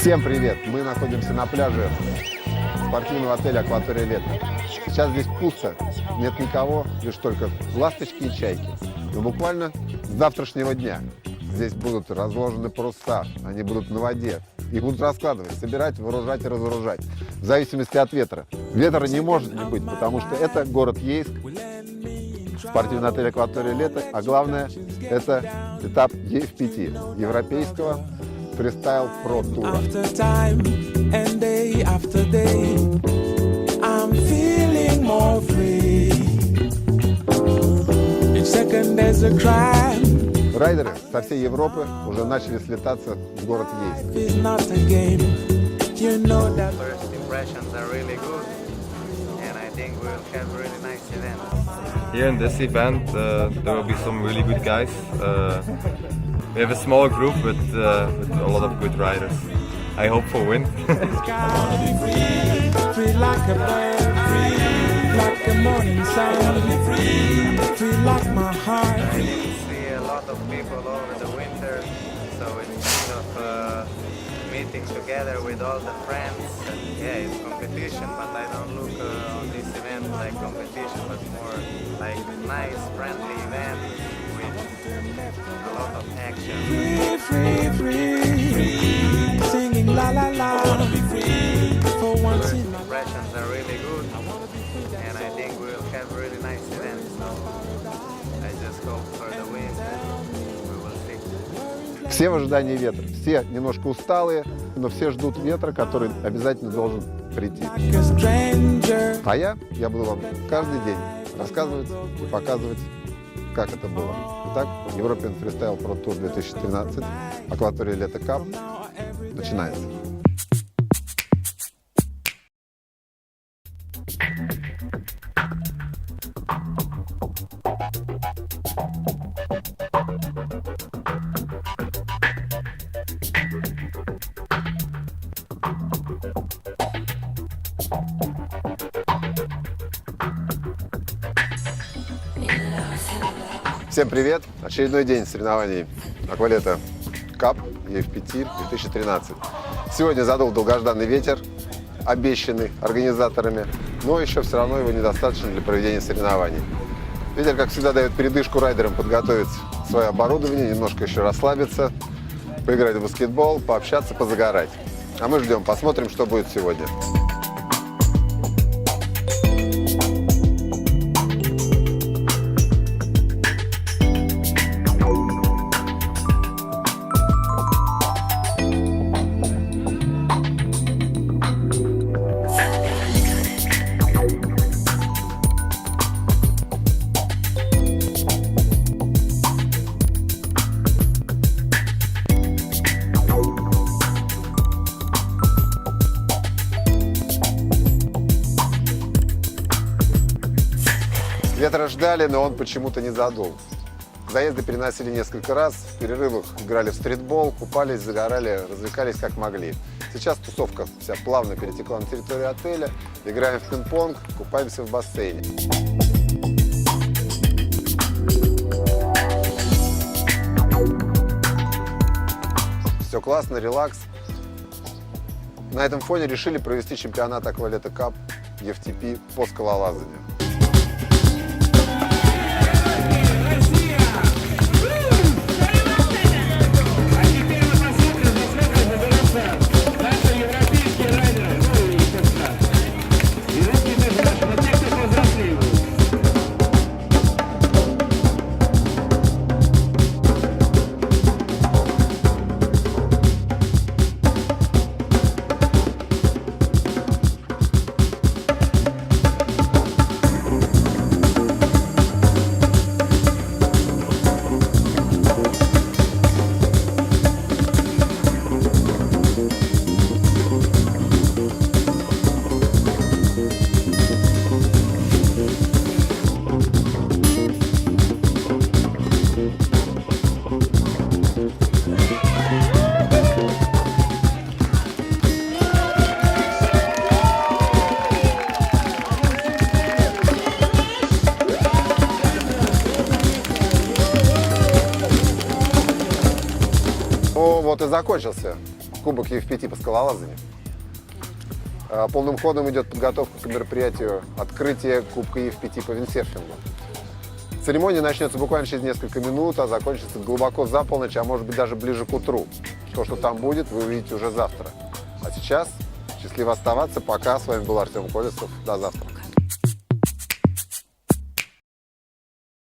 Всем привет! Мы находимся на пляже спортивного отеля «Акватория Лето». Сейчас здесь пусто, нет никого, лишь только ласточки и чайки. Но буквально с завтрашнего дня здесь будут разложены паруса, они будут на воде. Их будут раскладывать, собирать, вооружать и разоружать. В зависимости от ветра. Ветра не может не быть, потому что это город Ейск, спортивный отель «Акватория Лето», а главное, это этап EFPT, Европейского фристайл про тура. after time and day after day. I'm feeling more free. Each second there's a crime. Райдеры со всей Европы уже начали слетаться в город Ейск. You know that. First impressions are really good, and I think we'll have really nice event. Here in this event, uh, there will be some really good guys. Uh, we have a small group with, uh, with a lot of good riders. I hope for win. Gotta be free, free like a bird, free like a morning sun, free, free like my heart. I didn't see a lot of people over the winter, so it's kind of uh, meeting together with all the friends. And yeah, it's competition, but I don't look uh, on this event like competition, but more like nice, friendly event with a Все в ожидании ветра. Все немножко усталые, но все ждут ветра, который обязательно должен прийти. А я, я буду вам каждый день рассказывать и показывать, как это было. Итак, European Freestyle Pro Tour 2013, акватория Лето Кап, начинается. Всем привет! Очередной день соревнований Аквалета Кап EFPT 2013. Сегодня задул долгожданный ветер, обещанный организаторами, но еще все равно его недостаточно для проведения соревнований. Ветер, как всегда, дает передышку райдерам подготовить свое оборудование, немножко еще расслабиться, поиграть в баскетбол, пообщаться, позагорать. А мы ждем, посмотрим, что будет сегодня. Ветра ждали, но он почему-то не задул. Заезды переносили несколько раз, в перерывах играли в стритбол, купались, загорали, развлекались как могли. Сейчас тусовка вся плавно перетекла на территорию отеля, играем в пинг-понг, купаемся в бассейне. Все классно, релакс. На этом фоне решили провести чемпионат Аквалета Кап EFTP по скалолазанию. Ну, вот и закончился Кубок EFPT по скалолазанию. Э, Полным ходом идет подготовка к мероприятию открытия Кубка EFPT по виндсерфингу. Церемония начнется буквально через несколько минут, а закончится глубоко за полночь, а может быть даже ближе к утру. То, что там будет, вы увидите уже завтра. А сейчас счастливо оставаться. Пока. С вами был Артем Колесов. До завтра.